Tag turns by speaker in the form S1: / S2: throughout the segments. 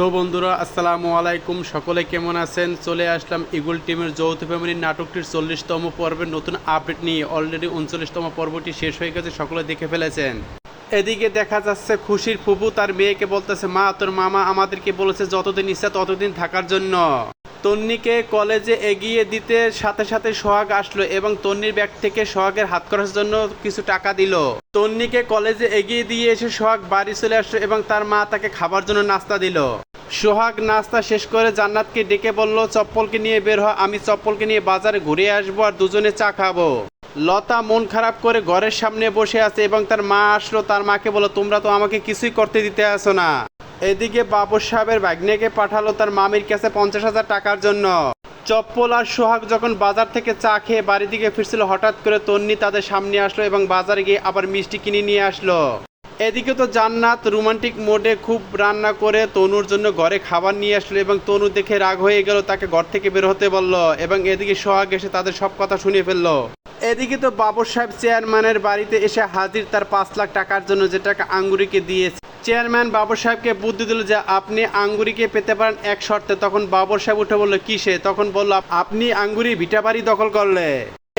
S1: তো বন্ধুরা, আসসালামু আলাইকুম। সকলে কেমন আছেন? চলে আসলাম ইগুল টিমের যৌথ ফ্যামিলির নাটকটির চল্লিশতম পর্বের নতুন আপডেট নিয়ে। অলরেডি উনচল্লিশতম পর্বটি শেষ হয়ে গেছে, সকলে দেখে ফেলেছেন। এদিকে দেখা যাচ্ছে খুশির ফুপু তার মেয়েকে বলতেছে, মা, তোর মামা আমাদেরকে বলেছে যতদিন ইচ্ছা ততদিন থাকার জন্য। তন্নিকে কলেজে এগিয়ে দিতে সাথে সাথে সোহাগ আসলো এবং তন্নির ব্যাগ থেকে সোহাগের হাত খরচের জন্য কিছু টাকা দিল। তন্নিকে কলেজে এগিয়ে দিয়ে এসে সোহাগ বাড়ি চলে আসলো এবং তার মা তাকে খাবার জন্য নাস্তা দিল। সোহাগ নাস্তা শেষ করে জান্নাতকে ডেকে বলল, চপ্পলকে নিয়ে বের হ, আমি চপ্পলকে নিয়ে বাজারে ঘুরে আসব আর দুজনে চা খাব। লতা মন খারাপ করে ঘরের সামনে বসে আছে এবং তার মা আসলো। তার মাকে বলল, তোমরা তো আমাকে কিছুই করতে দিতে আসো না। এদিকে বাবর সাহেবের ভাগ্নেকে পাঠালো তার মামির কাছে পঞ্চাশ হাজার টাকার জন্য। চপ্পল আর সোহাগ যখন বাজার থেকে চা খেয়ে বাড়ির দিকে ফিরছিল, হঠাৎ করে তন্নি তাদের সামনে আসলো এবং বাজারে গিয়ে আবার মিষ্টি কিনে নিয়ে আসলো। এদিকে তো জান্নাত, রোমান্টিক মোডে খুব রান্না করে তনুর জন্য ঘরে খাবার নিয়ে আসলো এবং তনু দেখে রাগ হয়ে গেল, তাকে ঘর থেকে বের হতে বলল এবং এদিকে সোহাগ এসে তাদের সব কথা শুনে ফেলল। এদিকে তো বাবর সাহেব চেয়ারম্যানের বাড়িতে এসে হাজির তার পাঁচ লাখ টাকার জন্য যে টাকা আঙ্গুরিকে দিয়েছে। চেয়ারম্যান বাবর সাহেবকে বুদ্ধি দিল যে আপনি আঙ্গুরিকে পেতে পারেন এক শর্তে, তখন বাবর সাহেব উঠে বলল কিসে তখন বলল, আপনি আঙ্গুরি ভিটা বাড়ি দখল করলে।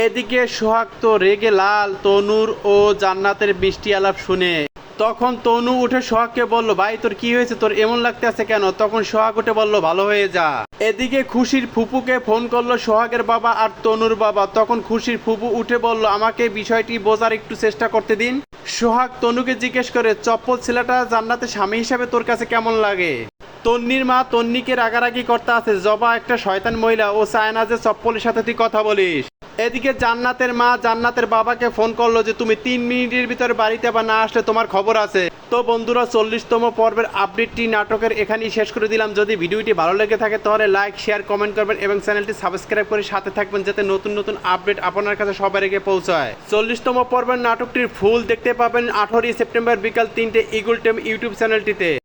S1: এদিকে সোহাগ তো রেগে লাল, তনুর ও জান্নাতের মিষ্টি আলাপ শুনে তখন তনু উঠে সোহাগকে বলল, ভাই, তোর কি হয়েছে? তোর এমন লাগতে আছে কেন? তখন সোহাগ উঠে বলল, ভালো হয়ে যা। এদিকে খুশির ফুপুকে ফোন করল সোহাগের বাবা আর তনুর বাবা। তখন খুশির ফুপু উঠে বলল, আমাকে বিষয়টি বোঝার একটু চেষ্টা করতে দিন। সোহাগ তনুকে জিজ্ঞেস করে, চপ্পল ছেলেটা জান্নাতে স্বামী হিসাবে তোর কাছে কেমন লাগে? তন্নির মা তন্নিকে রাগারাগি করতে আছে, জবা একটা শয়তান মহিলা, ও চায় না যে চপ্পলের সাথে তুই কথা বলিস। এদিকে জান্নাতের মা জান্নাতের বাবাকে ফোন করল যে তুমি তিন মিনিটের ভিতরে বাড়িতে বা না আসলে তোমার খবর আছে। তো বন্ধুরা, চল্লিশতম পর্বের আপডেটটি নাটকের এখানেই শেষ করে দিলাম। যদি ভিডিওটি ভালো লেগে থাকে তাহলে লাইক, শেয়ার, কমেন্ট করবেন এবং চ্যানেলটি সাবস্ক্রাইব করে সাথে থাকবেন যাতে নতুন নতুন আপডেট আপনার কাছে সবার আগে পৌঁছায়। চল্লিশতম পর্বের নাটকটির ফুল দেখতে পাবেন আঠারোই সেপ্টেম্বর বিকাল তিনটে ইগুল টেম ইউটিউব চ্যানেলটিতে।